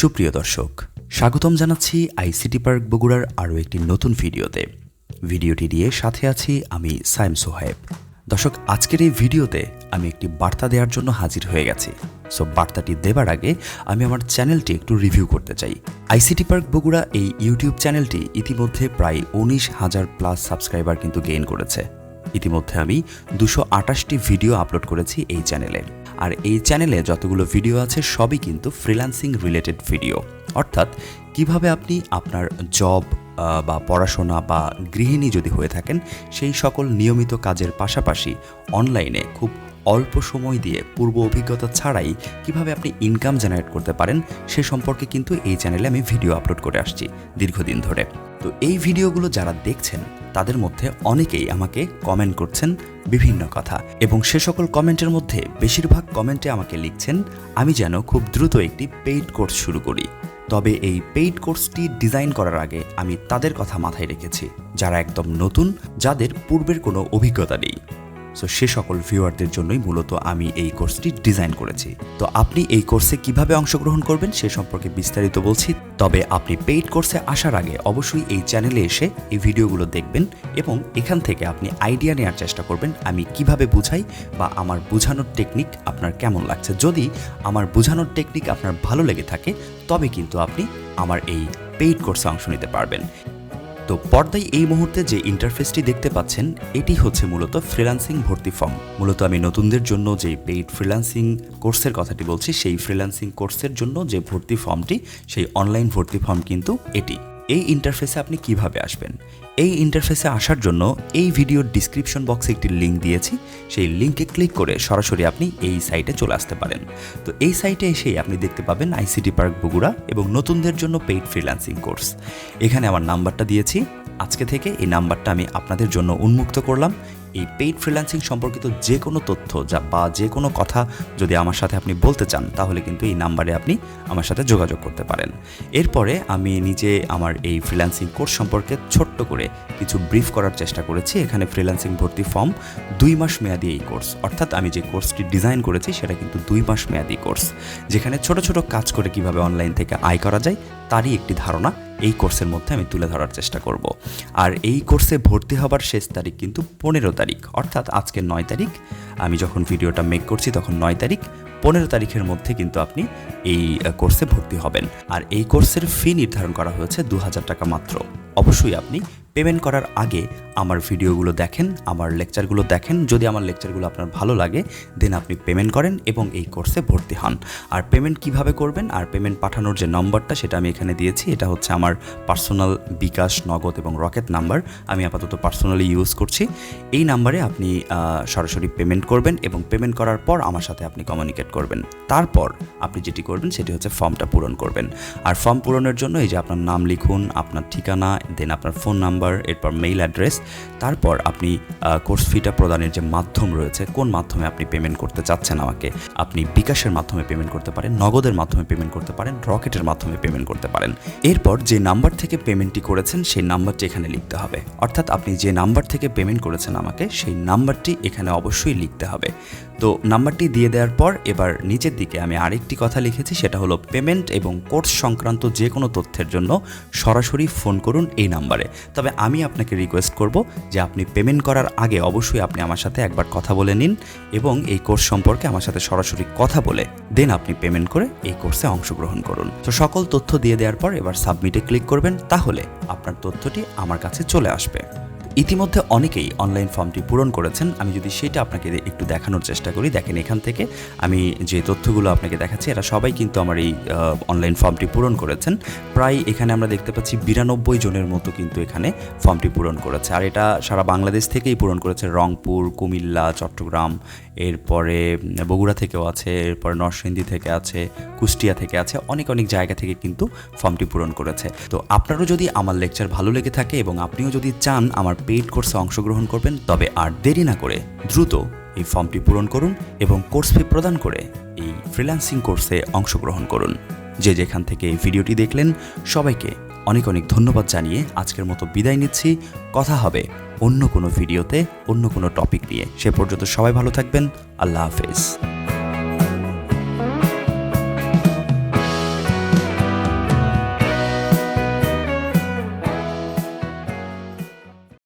সুপ্রিয় দর্শক, স্বাগতম জানাচ্ছি আইসিটি পার্ক বগুড়ার আরও একটি নতুন ভিডিওতে। ভিডিওটি দিয়ে সাথে আছি আমি সাইম সোহেব দর্শক, আজকের এই ভিডিওতে আমি একটি বার্তা দেওয়ার জন্য হাজির হয়ে গেছি। সো, বার্তাটি দেবার আগে আমি আমার চ্যানেলটি একটু রিভিউ করতে চাই। আইসিটি পার্ক বগুড়া এই ইউটিউব চ্যানেলটি ইতিমধ্যে প্রায় উনিশ হাজার প্লাস সাবস্ক্রাইবার কিন্তু গেইন করেছে। ইতিমধ্যে আমি দুশো আটাশটি ভিডিও আপলোড করেছি এই চ্যানেলে। আর এই চ্যানেলে যতগুলো ভিডিও আছে, সবই কিন্তু ফ্রিল্যান্সিং রিলেটেড ভিডিও। অর্থাৎ কীভাবে আপনি আপনার জব বা পড়াশোনা, বা গৃহিণী যদি হয়ে থাকেন, সেই সকল নিয়মিত কাজের পাশাপাশি অনলাইনে খুব অল্প সময় দিয়ে পূর্ব অভিজ্ঞতা ছাড়াই কীভাবে আপনি ইনকাম জেনারেট করতে পারেন, সে সম্পর্কে কিন্তু এই চ্যানেলে আমি ভিডিও আপলোড করে আসছি দীর্ঘদিন ধরে। তো এই ভিডিওগুলো যারা দেখছেন, তাদের মধ্যে অনেকেই আমাকে কমেন্ট করছেন বিভিন্ন কথা এবং সে সকল কমেন্টের মধ্যে বেশিরভাগ কমেন্টে আমাকে লিখছেন, আমি যেন খুব দ্রুত একটি পেইড কোর্স শুরু করি। তবে এই পেইড কোর্সটি ডিজাইন করার আগে আমি তাদের কথা মাথায় রেখেছি, যারা একদম নতুন, যাদের পূর্বের কোনো অভিজ্ঞতা নেই। সো সে সকল ভিউয়ারদের জন্যই মূলত আমি এই কোর্সটি ডিজাইন করেছি। তো আপনি এই কোর্সে কীভাবে অংশগ্রহণ করবেন সে সম্পর্কে বিস্তারিত বলছি। তবে আপনি পেইড কোর্সে আসার আগে অবশ্যই এই চ্যানেলে এসে এই ভিডিওগুলো দেখবেন এবং এখান থেকে আপনি আইডিয়া নেওয়ার চেষ্টা করবেন আমি কীভাবে বুঝাই বা আমার বোঝানোর টেকনিক আপনার কেমন লাগছে। যদি আমার বোঝানোর টেকনিক আপনার ভালো লেগে থাকে, তবে কিন্তু আপনি আমার এই পেইড কোর্সে অংশ নিতে পারবেন। তো পর্দায় এই মুহূর্তে যে ইন্টারফেসটি দেখতে পাচ্ছেন, এটি হচ্ছে মূলত ফ্রিল্যান্সিং ভর্তি ফর্ম মূলত আমি নতুনদের জন্য যে পেইড ফ্রিল্যান্সিং কোর্সের কথাটি বলছি, সেই ফ্রিল্যান্সিং কোর্সের জন্য যে ভর্তি ফর্মটি সেই অনলাইন ভর্তি ফর্ম কিন্তু এটি। এই ইন্টারফেসে আপনি কীভাবে আসবেন? এই ইন্টারফেসে আসার জন্য এই ভিডিওর ডিসক্রিপশন বক্সে একটি লিঙ্ক দিয়েছি। সেই লিঙ্কে ক্লিক করে সরাসরি আপনি এই সাইটে চলে আসতে পারেন। তো এই সাইটে এসেই আপনি দেখতে পাবেন আইসিটি পার্ক বগুড়া এবং নতুনদের জন্য পেইড ফ্রিল্যান্সিং কোর্স এখানে আমার নাম্বারটা দিয়েছি। আজকে থেকে এই নাম্বারটা আমি আপনাদের জন্য উন্মুক্ত করলাম। এই পেইড ফ্রিল্যান্সিং সম্পর্কিত যে কোনো তথ্য যা বা যে কোনো কথা যদি আমার সাথে আপনি বলতে চান, তাহলে কিন্তু এই নাম্বারে আপনি আমার সাথে যোগাযোগ করতে পারেন। এরপরে আমি নিজে আমার এই ফ্রিল্যান্সিং কোর্স সম্পর্কে ছোট্ট করে কিছু ব্রিফ করার চেষ্টা করেছি। এখানে ফ্রিল্যান্সিং ভর্তি ফর্ম দুই মাস মেয়াদি এই কোর্স অর্থাৎ আমি যে কোর্সটি ডিজাইন করেছি, সেটা কিন্তু দুই মাস মেয়াদি কোর্স যেখানে ছোট ছোট কাজ করে কীভাবে অনলাইন থেকে আয় করা যায়, তারই একটি ধারণা এই কোর্সের মধ্যে আমি তুলে ধরার চেষ্টা করব। আর এই কোর্সে ভর্তি হবার শেষ তারিখ কিন্তু পনেরো তারিখ, অর্থাৎ আজকে নয় তারিখ। আমি যখন ভিডিওটা মেক করছি তখন নয় তারিখ, পনেরো তারিখের মধ্যে কিন্তু আপনি এই কোর্সে ভর্তি হবেন। আর এই কোর্সের ফি নির্ধারণ করা হয়েছে দু হাজার টাকা মাত্র। অবশ্যই আপনি পেমেন্ট করার আগে আমার ভিডিওগুলো দেখেন, আমার লেকচারগুলো দেখেন। যদি আমার লেকচারগুলো আপনার ভালো লাগে দেন আপনি পেমেন্ট করেন এবং এই কোর্সে ভর্তি হন। আর পেমেন্ট কীভাবে করবেন, আর পেমেন্ট পাঠানোর যে নম্বরটা সেটা আমি এখানে দিয়েছি, এটা হচ্ছে আমার পার্সোনাল বিকাশ, নগদ এবং রকেট নাম্বার। আমি আপাতত পার্সোনালি ইউজ করছি। এই নাম্বারে আপনি সরাসরি পেমেন্ট করবেন এবং পেমেন্ট করার পর আমার সাথে আপনি কমিউনিকেট করবেন। তারপর আপনি যেটি করবেন, সেটি হচ্ছে ফর্মটা পূরণ করবেন। আর ফর্ম পূরণের জন্য এই যে আপনার নাম লিখুন, আপনার ঠিকানা দেন আপনার ফোন নাম্বার, এরপর মেইল অ্যাড্রেস তারপর আপনি কোর্স ফিটা প্রদানের যে মাধ্যম রয়েছে, কোন মাধ্যমে আপনি পেমেন্ট করতে চাচ্ছেন আমাকে, আপনি বিকাশের মাধ্যমে পেমেন্ট করতে পারেন, নগদের মাধ্যমে পেমেন্ট করতে পারেন, রকেটের মাধ্যমে পেমেন্ট করতে পারেন। এরপর যে নাম্বার থেকে পেমেন্টটি করেছেন, সেই নাম্বারটি এখানে লিখতে হবে। অর্থাৎ আপনি যে নাম্বার থেকে পেমেন্ট করেছেন আমাকে, সেই নাম্বারটি এখানে অবশ্যই লিখতে হবে। তো নাম্বারটি দিয়ে দেওয়ার পর, এবার নিচের দিকে আমি আরেকটি কথা লিখেছি, সেটা হলো পেমেন্ট এবং কোর্স সংক্রান্ত যে কোনো তথ্যের জন্য সরাসরি ফোন করুন এই নাম্বারে। তবে আমি আপনাকে রিকোয়েস্ট করব যে আপনি পেমেন্ট করার আগে অবশ্যই আপনি আমার সাথে একবার কথা বলে নিন এবং এই কোর্স সম্পর্কে আমার সাথে সরাসরি কথা বলে দেন আপনি পেমেন্ট করে এই কোর্সে অংশগ্রহণ করুন। তো সকল তথ্য দিয়ে দেওয়ার পর এবার সাবমিটে ক্লিক করবেন, তাহলে আপনার তথ্যটি আমার কাছে চলে আসবে। ইতিমধ্যে অনেকেই অনলাইন ফর্মটি পূরণ করেছেন। আমি যদি সেটা আপনাকে একটু দেখানোর চেষ্টা করি, দেখেন এখান থেকে আমি যে তথ্যগুলো আপনাকে দেখাচ্ছি, এরা সবাই কিন্তু আমার এই অনলাইন ফর্মটি পূরণ করেছেন। প্রায় এখানে আমরা দেখতে পাচ্ছি বিরানব্বই জনের মতো কিন্তু এখানে ফর্মটি পূরণ করেছে। আর এটা সারা বাংলাদেশ থেকেই পূরণ করেছে। রংপুর, কুমিল্লা, চট্টগ্রাম, এরপরে বগুড়া থেকেও আছে, এরপরে নরসিংদী থেকে আছে, কুষ্টিয়া থেকে আছে, অনেক অনেক জায়গা থেকে কিন্তু ফর্মটি পূরণ করেছে। তো আপনারও যদি আমার লেকচার ভালো লেগে থাকে এবং আপনিও যদি চান আমার পেইড কোর্সে অংশগ্রহণ করবেন, তবে আর দেরি না করে দ্রুত এই ফর্মটি পূরণ করুন এবং কোর্স ফি প্রদান করে এই ফ্রিল্যান্সিং কোর্সে অংশগ্রহণ করুন। যে যেখান থেকে এই ভিডিওটি দেখলেন, সবাইকে অনেক অনেক ধন্যবাদ জানিয়ে আজকের মতো বিদায় নিচ্ছি। কথা হবে অন্য কোনো ভিডিওতে, অন্য কোনো টপিক নিয়ে। সে পর্যন্ত সবাই ভালো থাকবেন। আল্লাহ হাফেজ।